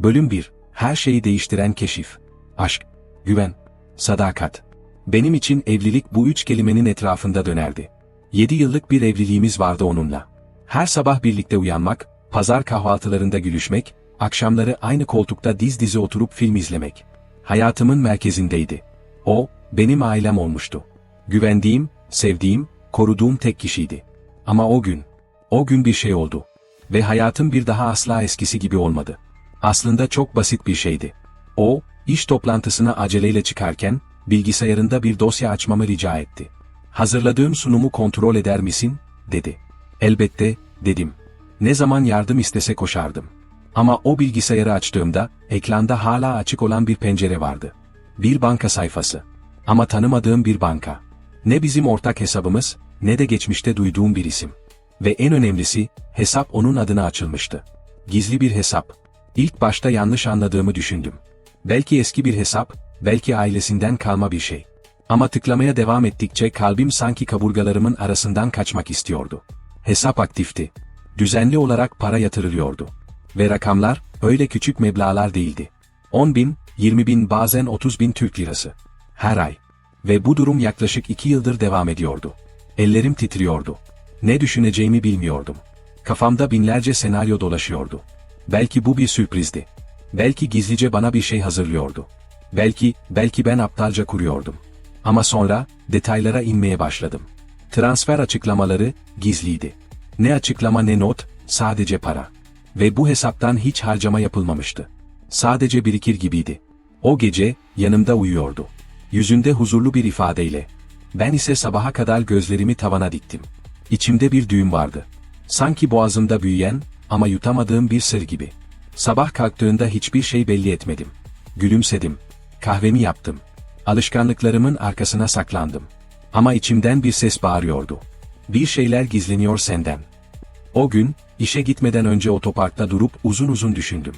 Bölüm 1 Her şeyi değiştiren keşif. Aşk, güven, sadakat. Benim için evlilik bu üç kelimenin etrafında dönerdi. 7 yıllık bir evliliğimiz vardı onunla. Her sabah birlikte uyanmak, pazar kahvaltılarında gülüşmek, akşamları aynı koltukta diz dize oturup film izlemek. Hayatımın merkezindeydi. O, benim ailem olmuştu. Güvendiğim, sevdiğim, koruduğum tek kişiydi. Ama o gün, o gün bir şey oldu. Ve hayatım bir daha asla eskisi gibi olmadı. Aslında çok basit bir şeydi. O, iş toplantısına aceleyle çıkarken, bilgisayarında bir dosya açmamı rica etti. Hazırladığım sunumu kontrol eder misin, dedi. Elbette, dedim. Ne zaman yardım istese koşardım. Ama o bilgisayarı açtığımda, ekranda hala açık olan bir pencere vardı. Bir banka sayfası. Ama tanımadığım bir banka. Ne bizim ortak hesabımız, ne de geçmişte duyduğum bir isim. Ve en önemlisi, hesap onun adına açılmıştı. Gizli bir hesap. İlk başta yanlış anladığımı düşündüm. Belki eski bir hesap, belki ailesinden kalma bir şey. Ama tıklamaya devam ettikçe kalbim sanki kaburgalarımın arasından kaçmak istiyordu. Hesap aktifti. Düzenli olarak para yatırılıyordu. Ve rakamlar, öyle küçük meblağlar değildi. 10 bin, 20 bin bazen 30 bin Türk lirası. Her ay. Ve bu durum yaklaşık 2 yıldır devam ediyordu. Ellerim titriyordu. Ne düşüneceğimi bilmiyordum. Kafamda binlerce senaryo dolaşıyordu. Belki bu bir sürprizdi. Belki gizlice bana bir şey hazırlıyordu. Belki, belki ben aptalca kuruyordum. Ama sonra, detaylara inmeye başladım. Transfer açıklamaları, gizliydi. Ne açıklama ne not, sadece para. Ve bu hesaptan hiç harcama yapılmamıştı. Sadece birikir gibiydi. O gece, yanımda uyuyordu. Yüzünde huzurlu bir ifadeyle. Ben ise sabaha kadar gözlerimi tavana diktim. İçimde bir düğüm vardı. Sanki boğazımda büyüyen, ama yutamadığım bir sır gibi. Sabah kalktığında hiçbir şey belli etmedim. Gülümsedim. Kahvemi yaptım. Alışkanlıklarımın arkasına saklandım. Ama içimden bir ses bağırıyordu. Bir şeyler gizleniyor senden. O gün, işe gitmeden önce otoparkta durup uzun uzun düşündüm.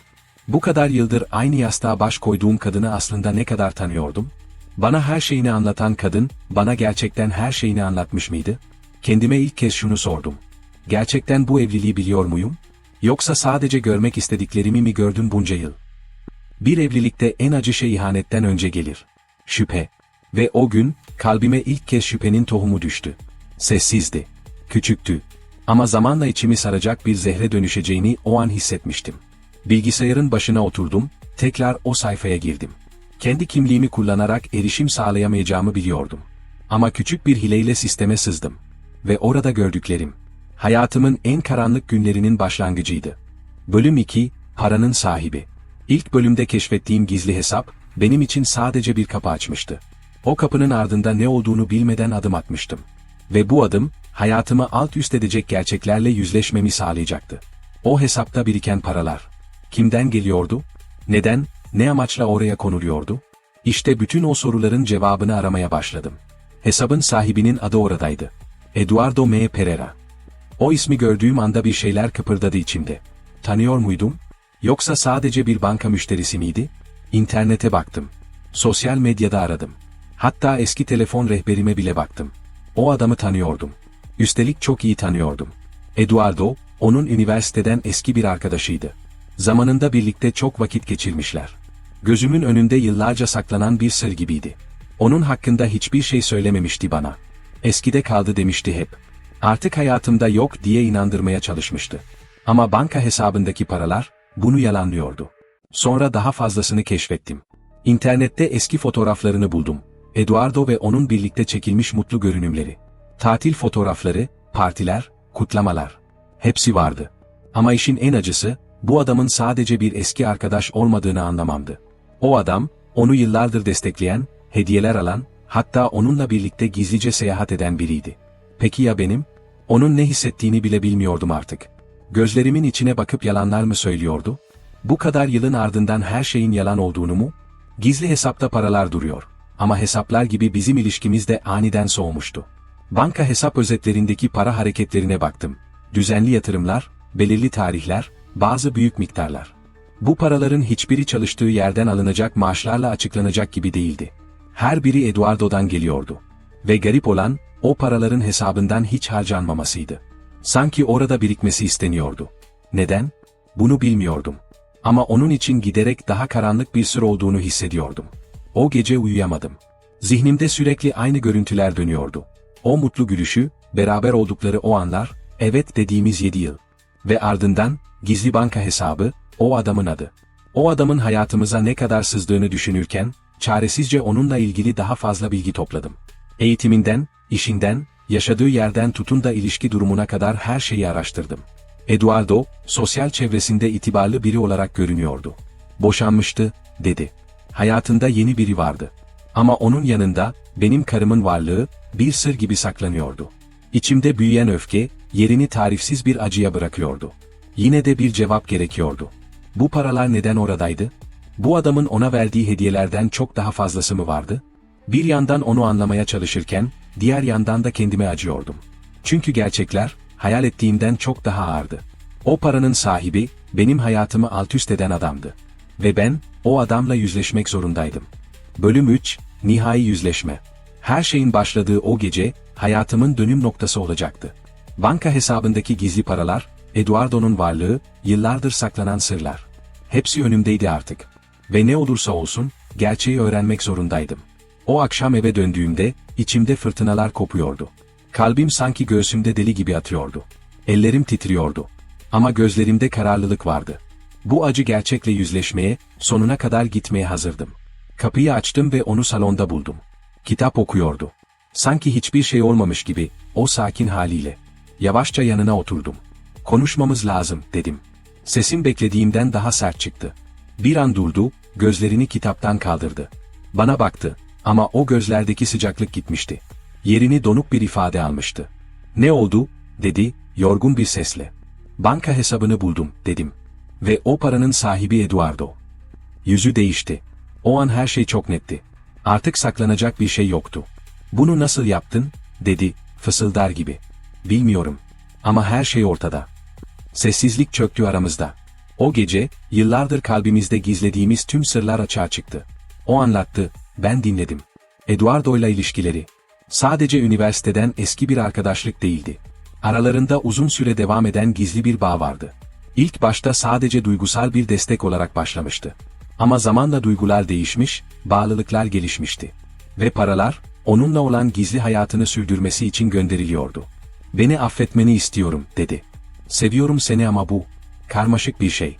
Bu kadar yıldır aynı yastığa baş koyduğum kadını aslında ne kadar tanıyordum? Bana her şeyini anlatan kadın, bana gerçekten her şeyini anlatmış mıydı? Kendime ilk kez şunu sordum. Gerçekten bu evliliği biliyor muyum? Yoksa sadece görmek istediklerimi mi gördüm bunca yıl? Bir evlilikte en acı şey ihanetten önce gelir. Şüphe. Ve o gün, kalbime ilk kez şüphenin tohumu düştü. Sessizdi. Küçüktü. Ama zamanla içimi saracak bir zehre dönüşeceğini o an hissetmiştim. Bilgisayarın başına oturdum, tekrar o sayfaya girdim. Kendi kimliğimi kullanarak erişim sağlayamayacağımı biliyordum. Ama küçük bir hileyle sisteme sızdım. Ve orada gördüklerim, hayatımın en karanlık günlerinin başlangıcıydı. Bölüm 2, Paranın Sahibi. İlk bölümde keşfettiğim gizli hesap, benim için sadece bir kapı açmıştı. O kapının ardında ne olduğunu bilmeden adım atmıştım. Ve bu adım, hayatımı alt üst edecek gerçeklerle yüzleşmemi sağlayacaktı. O hesapta biriken paralar. Kimden geliyordu? Neden, ne amaçla oraya konuluyordu? İşte bütün o soruların cevabını aramaya başladım. Hesabın sahibinin adı oradaydı. Eduardo M. Pereira. O ismi gördüğüm anda bir şeyler kıpırdadı içimde. Tanıyor muydum? Yoksa sadece bir banka müşterisi miydi? İnternete baktım. Sosyal medyada aradım. Hatta eski telefon rehberime bile baktım. O adamı tanıyordum. Üstelik çok iyi tanıyordum. Eduardo, onun üniversiteden eski bir arkadaşıydı. Zamanında birlikte çok vakit geçirmişler. Gözümün önünde yıllarca saklanan bir sır gibiydi. Onun hakkında hiçbir şey söylememişti bana. Eskide kaldı demişti hep. Artık hayatımda yok diye inandırmaya çalışmıştı. Ama banka hesabındaki paralar, bunu yalanlıyordu. Sonra daha fazlasını keşfettim. İnternette eski fotoğraflarını buldum. Eduardo ve onun birlikte çekilmiş mutlu görünümleri. Tatil fotoğrafları, partiler, kutlamalar. Hepsi vardı. Ama işin en acısı, bu adamın sadece bir eski arkadaş olmadığını anlamamdı. O adam, onu yıllardır destekleyen, hediyeler alan, hatta onunla birlikte gizlice seyahat eden biriydi. Peki ya benim? Onun ne hissettiğini bile bilmiyordum artık. Gözlerimin içine bakıp yalanlar mı söylüyordu? Bu kadar yılın ardından her şeyin yalan olduğunu mu? Gizli hesapta paralar duruyor. Ama hesaplar gibi bizim ilişkimiz de aniden soğumuştu. Banka hesap özetlerindeki para hareketlerine baktım. Düzenli yatırımlar, belirli tarihler, bazı büyük miktarlar. Bu paraların hiçbiri çalıştığı yerden alınacak maaşlarla açıklanacak gibi değildi. Her biri Eduardo'dan geliyordu. Ve garip olan, o paraların hesabından hiç harcanmamasıydı. Sanki orada birikmesi isteniyordu. Neden? Bunu bilmiyordum. Ama onun için giderek daha karanlık bir sır olduğunu hissediyordum. O gece uyuyamadım. Zihnimde sürekli aynı görüntüler dönüyordu. O mutlu gülüşü, beraber oldukları o anlar, evet dediğimiz 7 yıl. Ve ardından, gizli banka hesabı, o adamın adı. O adamın hayatımıza ne kadar sızdığını düşünürken, çaresizce onunla ilgili daha fazla bilgi topladım. Eğitiminden, işinden, yaşadığı yerden tutun da ilişki durumuna kadar her şeyi araştırdım. Eduardo, sosyal çevresinde itibarlı biri olarak görünüyordu. Boşanmıştı, dedi. Hayatında yeni biri vardı. Ama onun yanında, benim karımın varlığı, bir sır gibi saklanıyordu. İçimde büyüyen öfke, yerini tarifsiz bir acıya bırakıyordu. Yine de bir cevap gerekiyordu. Bu paralar neden oradaydı? Bu adamın ona verdiği hediyelerden çok daha fazlası mı vardı? Bir yandan onu anlamaya çalışırken, diğer yandan da kendime acıyordum. Çünkü gerçekler, hayal ettiğimden çok daha ağırdı. O paranın sahibi, benim hayatımı altüst eden adamdı. Ve ben, o adamla yüzleşmek zorundaydım. Bölüm 3, Nihai Yüzleşme. Her şeyin başladığı o gece, hayatımın dönüm noktası olacaktı. Banka hesabındaki gizli paralar, Eduardo'nun varlığı, yıllardır saklanan sırlar. Hepsi önümdeydi artık. Ve ne olursa olsun, gerçeği öğrenmek zorundaydım. O akşam eve döndüğümde, içimde fırtınalar kopuyordu. Kalbim sanki göğsümde deli gibi atıyordu. Ellerim titriyordu. Ama gözlerimde kararlılık vardı. Bu acı gerçekle yüzleşmeye, sonuna kadar gitmeye hazırdım. Kapıyı açtım ve onu salonda buldum. Kitap okuyordu. Sanki hiçbir şey olmamış gibi, o sakin haliyle. Yavaşça yanına oturdum. Konuşmamız lazım, dedim. Sesim beklediğimden daha sert çıktı. Bir an durdu, gözlerini kitaptan kaldırdı. Bana baktı, ama o gözlerdeki sıcaklık gitmişti. Yerini donuk bir ifade almıştı. Ne oldu, dedi, yorgun bir sesle. Banka hesabını buldum, dedim. Ve o paranın sahibi Eduardo. Yüzü değişti. O an her şey çok netti. Artık saklanacak bir şey yoktu. Bunu nasıl yaptın, dedi, fısıldar gibi. Bilmiyorum. Ama her şey ortada. Sessizlik çöktü aramızda. O gece, yıllardır kalbimizde gizlediğimiz tüm sırlar açığa çıktı. O anlattı, ben dinledim. Eduardo'yla ilişkileri. Sadece üniversiteden eski bir arkadaşlık değildi. Aralarında uzun süre devam eden gizli bir bağ vardı. İlk başta sadece duygusal bir destek olarak başlamıştı. Ama zamanla duygular değişmiş, bağlılıklar gelişmişti. Ve paralar, onunla olan gizli hayatını sürdürmesi için gönderiliyordu. Beni affetmeni istiyorum, dedi. Seviyorum seni ama bu, karmaşık bir şey.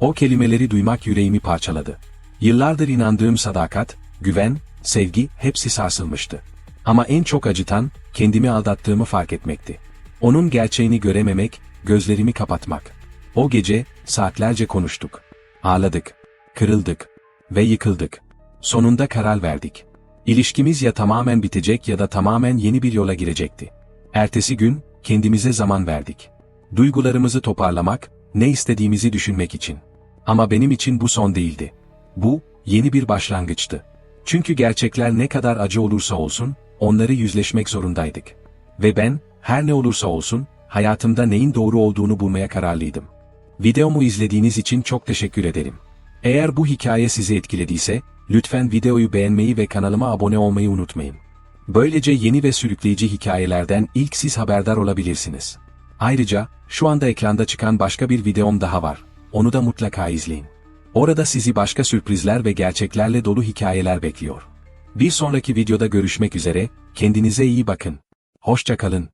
O kelimeleri duymak yüreğimi parçaladı. Yıllardır inandığım sadakat, güven, sevgi hepsi sarsılmıştı. Ama en çok acıtan, kendimi aldattığımı fark etmekti. Onun gerçeğini görememek, gözlerimi kapatmak. O gece, saatlerce konuştuk. Ağladık, kırıldık ve yıkıldık. Sonunda karar verdik. İlişkimiz ya tamamen bitecek ya da tamamen yeni bir yola girecekti. Ertesi gün, kendimize zaman verdik. Duygularımızı toparlamak, ne istediğimizi düşünmek için. Ama benim için bu son değildi. Bu, yeni bir başlangıçtı. Çünkü gerçekler ne kadar acı olursa olsun, onları yüzleşmek zorundaydık. Ve ben, her ne olursa olsun, hayatımda neyin doğru olduğunu bulmaya kararlıydım. Videomu izlediğiniz için çok teşekkür ederim. Eğer bu hikaye sizi etkilediyse, lütfen videoyu beğenmeyi ve kanalıma abone olmayı unutmayın. Böylece yeni ve sürükleyici hikayelerden ilk siz haberdar olabilirsiniz. Ayrıca, şu anda ekranda çıkan başka bir videom daha var. Onu da mutlaka izleyin. Orada sizi başka sürprizler ve gerçeklerle dolu hikayeler bekliyor. Bir sonraki videoda görüşmek üzere, kendinize iyi bakın. Hoşçakalın.